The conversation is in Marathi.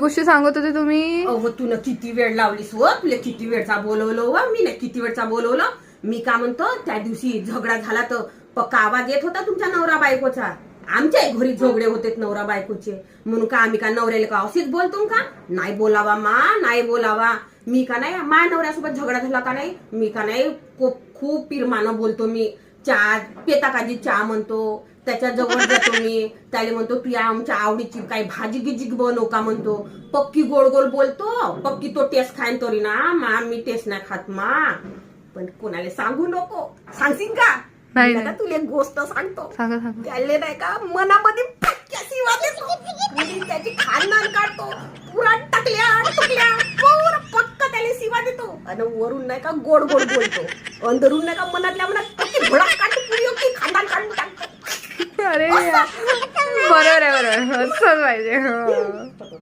गोष्टी सांगत होते तुम्ही? अहो तुला किती वेळ लावलीस व तुला किती वेळचा बोलवलं व मी किती वेळचा बोलवलं? मी का म्हणतो त्या दिवशी झगडा झाला तर पक्का आवाज येत होता तुमच्या नवरा बायकोचा. आमच्या घरी झगडे होते नवरा बायकोचे. म्हणून का आम्ही का नवऱ्याला का असेच बोलतो का? नाही बोलावा मा नाही बोलावा. मी का नाही माझ्या नवऱ्यासोबत झगडा झाला का नाही? मी का नाही खूप खूप पिरमानं बोलतो मी. चहा पेता काजी चहा म्हणतो. त्याच्याजवळ जातो मी त्याला म्हणतो तू या आमच्या आवडीची काही भाजी गिजी बनव का? म्हणतो. पक्की गोड गोड बोलतो. पक्की तो टेस्ट खाईन तरी ना. मा मी टेस्ट नाही खात मा. पण कोणाला सांगू नको. सांगशील का? नाही, नाही. तुला एक गोष्ट सांगतो. सांगा सांगा. त्याले नाही का मनामध्ये देतो. पुरी त्याची खानदान काढतो. पुरा टाकल्या टुकल्या पुरा पक्का त्याला शिवा देतो. आणि वरून नाही का गोड गोड बोलतो. अंदरून नाही का मनातल्या मनात पक्की भडक काढतो पुरी अख्खी खानदान काढून टाकतो अरे बरोबर आहे बरोबर आहे. पाहिजे हो.